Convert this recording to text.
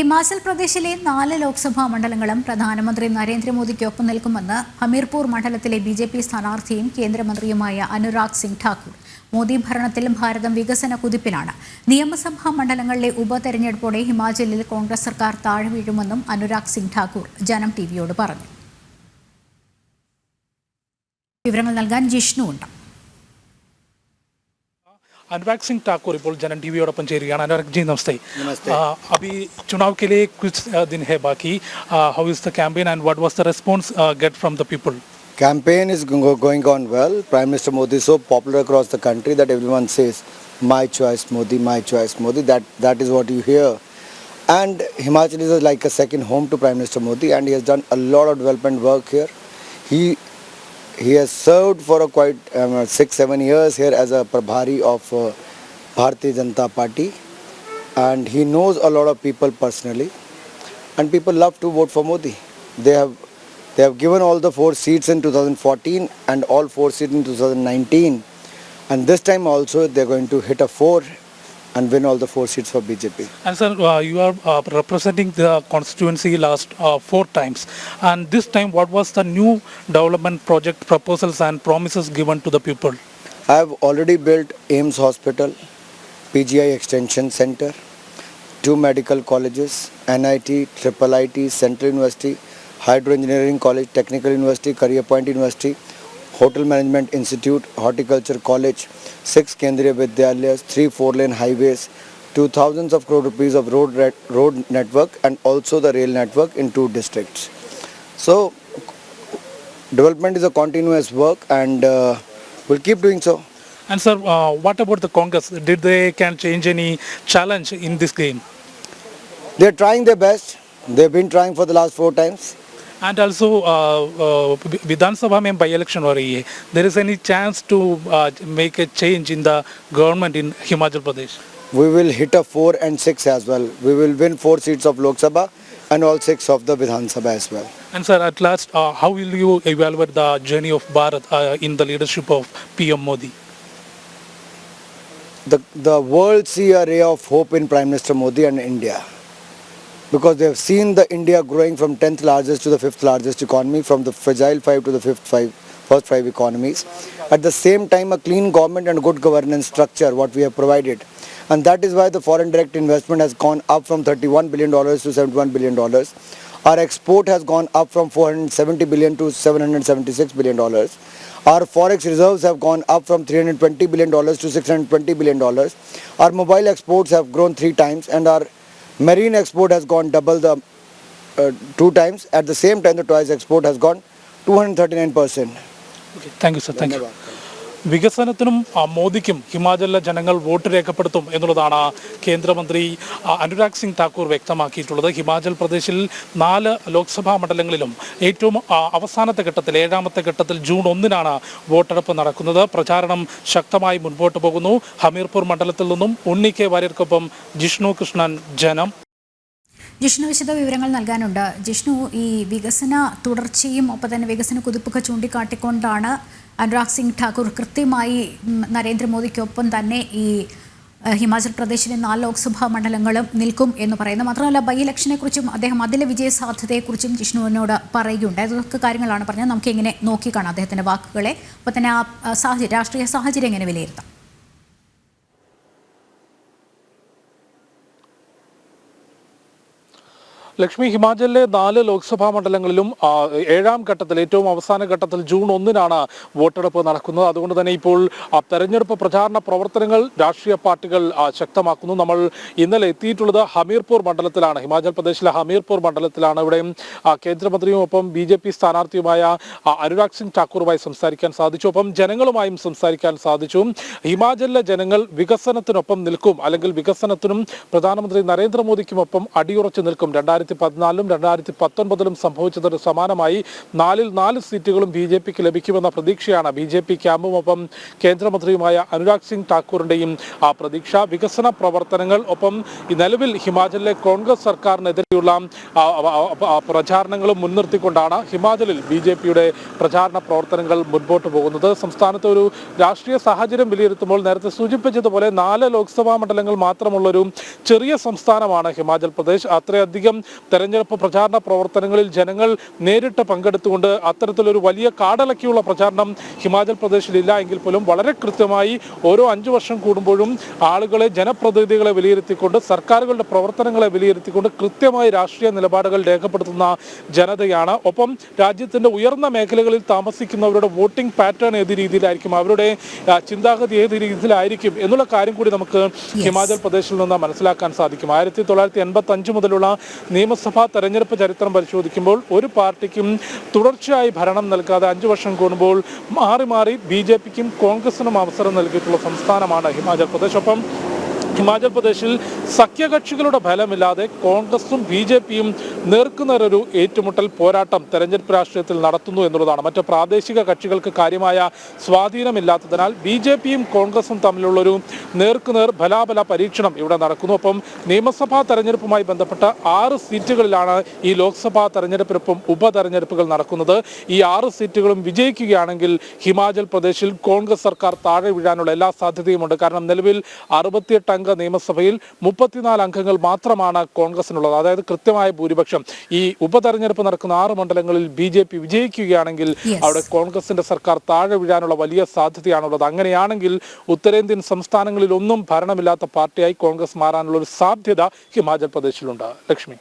ഹിമാചൽ പ്രദേശിലെ നാല് ലോക്സഭാ മണ്ഡലങ്ങളും പ്രധാനമന്ത്രി നരേന്ദ്രമോദിക്കൊപ്പം നിൽക്കുമെന്ന് ഹമീർപൂർ മണ്ഡലത്തിലെ ബി ജെ പി സ്ഥാനാർത്ഥിയും കേന്ദ്രമന്ത്രിയുമായ അനുരാഗ് സിംഗ് ഠാക്കൂർ. മോദി ഭരണത്തിലും ഭാരതം വികസന കുതിപ്പിലാണ്. നിയമസഭാ മണ്ഡലങ്ങളിലെ ഉപതെരഞ്ഞെടുപ്പോടെ ഹിമാചലിൽ കോൺഗ്രസ് സർക്കാർ താഴെ വീഴുമെന്നും അനുരാഗ് സിംഗ് ഠാക്കൂർ ജനം ടി വിയോട് പറഞ്ഞു. വിവരങ്ങൾ നൽകാൻ ജിഷ്ണു ഉണ്ട്. अनुराग सिंह ठाकुर ഇപ്പോൾ ജനൻ ടി വിയോടൊപ്പം ചേരുകയാണ് അനുരാഗ് ജി നമസ്തേ नमस्ते। आ, अभी चुनाव के लिए कुछ आ, दिन है बाकी how is the campaign and what was the response get from the people Campaign is go- going on well. Prime Minister Modi is so popular across the country that everyone says, "My choice, Modi. My choice, Modi." That that is what you hear. And Himachal is like a second home to Prime Minister Modi, and he has done a lot of development work here. He he has served for a quite um, six seven years here as a prabhari of uh, Bharatiya Janata Party, and he knows a lot of people personally. and people love to vote for Modi. They have they have given all the four seats in 2014 and all four seats in 2019, and this time also they're going to hit a four and win all the four seats for BJP. And sir, uh, you are uh, representing the constituency last uh, four times. And this time, what was the new development project proposals and promises given to the people? I have already built AIMS Hospital, PGI Extension Center, two medical colleges, NIT, Triple IT, Central University, Hydro Engineering College, Technical University, Career Point University, Hotel Management Institute, Horticulture College, six Kendriya Vidyalayas, three four-lane highways, two thousands of crore rupees of road road network and also the rail network in two districts. So development is a continuous work and uh, we'll keep doing so. And sir, uh, what about the Congress? Did they can change any challenge in this game? They're trying their best. They've been trying for the last four times. And also, uh, uh, Vidhan Sabha mein by-election ho rahi hai. There is any chance to uh, make a change in the government in Himachal Pradesh? We will hit a 4 and 6 as well. We will win 4 seats of Lok Sabha and all 6 of the Vidhan Sabha as well. And sir, at last, uh, how will you evaluate the journey of Bharat uh, in the leadership of PM Modi? The, the world see a ray of hope in Prime Minister Modi and India. Because they have seen the India growing from 10th largest to the 5th largest economy, from the fragile 5 to the fifth five, first 5 economies. At the same time, a clean government and good governance structure, what we have provided. And that is why the foreign direct investment has gone up from $31 billion to $71 billion. Our export has gone up from 470 billion to 776 billion dollars. Our forex reserves have gone up from 320 billion dollars to 620 billion dollars. Our mobile exports have grown three times, and our marine export has gone double the uh, two times. At the same time, the toys export has gone 239 percent. Okay, thank you, sir. Thank you. വികസനത്തിനും മോദിക്കും ഹിമാചലിലെ ജനങ്ങൾ vote രേഖപ്പെടുത്തും എന്നുള്ളതാണ് കേന്ദ്രമന്ത്രി അനുരാഗ് സിംഗ് ഠാക്കൂർ വ്യക്തമാക്കിയിട്ടുള്ളത്. ഹിമാചൽ പ്രദേശിൽ നാല് ലോക്സഭാ മണ്ഡലങ്ങളിലും ഏറ്റവും അവസാനത്തെ ഘട്ടത്തിൽ ഏഴാമത്തെ ഘട്ടത്തിൽ ജൂൺ ഒന്നിനാണ് വോട്ടെടുപ്പ് നടക്കുന്നത്. പ്രചാരണം ശക്തമായി മുൻപോട്ട് പോകുന്നു. ഹമീർപൂർ മണ്ഡലത്തിൽ നിന്നും ഉണ്ണി കെ വാര്യർക്കൊപ്പം ജിഷ്ണു കൃഷ്ണൻ ജനം. ജിഷ്ണു വിശദ വിവരങ്ങൾ നൽകാനുണ്ട്. ജിഷ്ണു ഈ വികസന തുടർച്ചയും ഒപ്പം തന്നെ വികസന കുതിപ്പൊക്കെ ചൂണ്ടിക്കാട്ടിക്കൊണ്ടാണ് അനുരാഗ് സിംഗ് ഠാക്കൂർ കൃത്യമായി നരേന്ദ്രമോദിക്കൊപ്പം തന്നെ ഈ ഹിമാചൽ പ്രദേശിലെ നാല് ലോക്സഭാ മണ്ഡലങ്ങളും നിൽക്കും എന്ന് പറയുന്നത് മാത്രമല്ല ബൈ ഇലക്ഷനെ കുറിച്ചും അദ്ദേഹം അതിലെ വിജയ സാധ്യതയെക്കുറിച്ചും ജിഷ്ണുവിനോട് പറയുകയുണ്ടായി. അതൊക്കെ കാര്യങ്ങളാണ് പറഞ്ഞത്. നമുക്ക് എങ്ങനെ നോക്കിക്കാണാം അദ്ദേഹത്തിന്റെ വാക്കുകളെ. അപ്പോൾ തന്നെ ആ സാഹചര്യം രാഷ്ട്രീയ സാഹചര്യം എങ്ങനെ വിലയിരുത്താം? ലക്ഷ്മി ഹിമാചലിലെ നാല് ലോക്സഭാ മണ്ഡലങ്ങളിലും ഏഴാം ഘട്ടത്തിൽ ഏറ്റവും അവസാന ഘട്ടത്തിൽ ജൂൺ ഒന്നിനാണ് വോട്ടെടുപ്പ് നടക്കുന്നത്. അതുകൊണ്ട് തന്നെ ഇപ്പോൾ തെരഞ്ഞെടുപ്പ് പ്രചാരണ പ്രവർത്തനങ്ങൾ രാഷ്ട്രീയ പാർട്ടികൾ ശക്തമാക്കുന്നു. നമ്മൾ ഇന്നലെ എത്തിയിട്ടുള്ളത് ഹമീർപൂർ മണ്ഡലത്തിലാണ്. ഹിമാചൽ പ്രദേശിലെ ഹമീർപൂർ മണ്ഡലത്തിലാണ്. ഇവിടെ കേന്ദ്രമന്ത്രിയും ഒപ്പം ബി ജെ പി സ്ഥാനാർത്ഥിയുമായ അനുരാഗ് സിംഗ് ഠാക്കൂറുമായി സംസാരിക്കാൻ സാധിച്ചു. ഒപ്പം ജനങ്ങളുമായും സംസാരിക്കാൻ സാധിച്ചു. ഹിമാചലിലെ ജനങ്ങൾ വികസനത്തിനൊപ്പം നിൽക്കും. അല്ലെങ്കിൽ വികസനത്തിനും പ്രധാനമന്ത്രി നരേന്ദ്രമോദിക്കുമൊപ്പം അടിയുറച്ചു നിൽക്കും. രണ്ടായിരത്തി രണ്ടായിരത്തി പതിനാലിലും രണ്ടായിരത്തി പത്തൊൻപതിലും സംഭവിച്ചതിന് സമാനമായി നാലിൽ നാല് സീറ്റുകളും ബി ജെ പിക്ക് ലഭിക്കുമെന്ന പ്രതീക്ഷയാണ് ബി ജെ പി ക്യാമ്പുമൊപ്പം കേന്ദ്രമന്ത്രിയുമായ അനുരാഗ് സിംഗ് ഠാക്കൂറിന്റെയും ആ പ്രതീക്ഷ. വികസന പ്രവർത്തനങ്ങൾ ഒപ്പം നിലവിൽ ഹിമാചലിലെ കോൺഗ്രസ് സർക്കാരിനെതിരെയുള്ള പ്രചാരണങ്ങളും മുൻനിർത്തിക്കൊണ്ടാണ് ഹിമാചലിൽ ബി ജെ പിയുടെ പ്രചാരണ പ്രവർത്തനങ്ങൾ മുൻപോട്ട് പോകുന്നത്. സംസ്ഥാനത്തെ ഒരു രാഷ്ട്രീയ സാഹചര്യം വിലയിരുത്തുമ്പോൾ നേരത്തെ സൂചിപ്പിച്ചതുപോലെ നാല് ലോക്സഭാ മണ്ഡലങ്ങൾ മാത്രമുള്ളൊരു ചെറിയ സംസ്ഥാനമാണ് ഹിമാചൽ പ്രദേശ്. അത്രയധികം തെരഞ്ഞെടുപ്പ് പ്രചാരണ പ്രവർത്തനങ്ങളിൽ ജനങ്ങൾ നേരിട്ട് പങ്കെടുത്തുകൊണ്ട് അത്തരത്തിലൊരു വലിയ കാടലക്കിയുള്ള പ്രചാരണം ഹിമാചൽ പ്രദേശിലില്ല എങ്കിൽ പോലും വളരെ കൃത്യമായി ഓരോ അഞ്ചു വർഷം കൂടുമ്പോഴും ആളുകളെ ജനപ്രതിനിധികളെ വിലയിരുത്തിക്കൊണ്ട് സർക്കാരുകളുടെ പ്രവർത്തനങ്ങളെ വിലയിരുത്തിക്കൊണ്ട് കൃത്യമായി രാഷ്ട്രീയ നിലപാടുകൾ രേഖപ്പെടുത്തുന്ന ജനതയാണ്. ഒപ്പം രാജ്യത്തിന്റെ ഉയർന്ന മേഖലകളിൽ താമസിക്കുന്നവരുടെ വോട്ടിംഗ് പാറ്റേൺ ഏത് രീതിയിലായിരിക്കും? അവരുടെ ചിന്താഗതി ഏത് രീതിയിലായിരിക്കും? എന്നുള്ള കാര്യം കൂടി നമുക്ക് ഹിമാചൽ പ്രദേശിൽ നിന്ന് മനസ്സിലാക്കാൻ സാധിക്കും. ആയിരത്തി തൊള്ളായിരത്തി എൺപത്തി അഞ്ച് മുതലുള്ള നിയമസഭാ തെരഞ്ഞെടുപ്പ് ചരിത്രം പരിശോധിക്കുമ്പോൾ ഒരു പാർട്ടിക്കും തുടർച്ചയായി ഭരണം നൽകാതെ അഞ്ചു വർഷം കൂടുമ്പോൾ മാറി മാറി ബി ജെ പിക്കും കോൺഗ്രസിനും അവസരം നൽകിയിട്ടുള്ള സംസ്ഥാനമാണ് ഹിമാചൽ പ്രദേശ്. ഒപ്പം ഹിമാചൽ പ്രദേശിൽ സഖ്യകക്ഷികളുടെ ഫലമില്ലാതെ കോൺഗ്രസും ബി ജെ പിയും നേർക്കുന്നൊരു ഏറ്റുമുട്ടൽ പോരാട്ടം തെരഞ്ഞെടുപ്പ് രാഷ്ട്രീയത്തിൽ നടത്തുന്നു എന്നുള്ളതാണ്. മറ്റ് പ്രാദേശിക കക്ഷികൾക്ക് കാര്യമായ സ്വാധീനമില്ലാത്തതിനാൽ ബി ജെ പിയും കോൺഗ്രസും തമ്മിലുള്ളൊരു നേർക്കുനേർ ബലാബല പരീക്ഷണം ഇവിടെ നടക്കുന്നു. ഒപ്പം നിയമസഭാ തെരഞ്ഞെടുപ്പുമായി ബന്ധപ്പെട്ട ആറ് സീറ്റുകളിലാണ് ഈ ലോക്സഭാ തെരഞ്ഞെടുപ്പിനൊപ്പം ഉപതെരഞ്ഞെടുപ്പുകൾ നടക്കുന്നത്. ഈ ആറ് സീറ്റുകളും വിജയിക്കുകയാണെങ്കിൽ ഹിമാചൽ പ്രദേശിൽ കോൺഗ്രസ് സർക്കാർ താഴെ വീഴാനുള്ള എല്ലാ സാധ്യതയുമുണ്ട്. കാരണം നിലവിൽ അറുപത്തിയെട്ട് അംഗ നിയമസഭയിൽ മുപ്പത്തിനാല് അംഗങ്ങൾ മാത്രമാണ് കോൺഗ്രസിനുള്ളത്. അതായത് കൃത്യമായ ഭൂരിപക്ഷം. ഈ ഉപതെരഞ്ഞെടുപ്പ് നടക്കുന്ന ആറ് മണ്ഡലങ്ങളിൽ ബി ജെ പി വിജയിക്കുകയാണെങ്കിൽ അവിടെ കോൺഗ്രസിന്റെ സർക്കാർ താഴെ വീഴാനുള്ള വലിയ സാധ്യതയാണുള്ളത്. അങ്ങനെയാണെങ്കിൽ ഉത്തരേന്ത്യൻ സംസ്ഥാനങ്ങളിൽ ഒന്നും ഭരണമില്ലാത്ത പാർട്ടിയായി കോൺഗ്രസ് മാറാനുള്ള ഒരു സാധ്യത ഹിമാചൽ പ്രദേശിലുണ്ട്. ലക്ഷ്മി.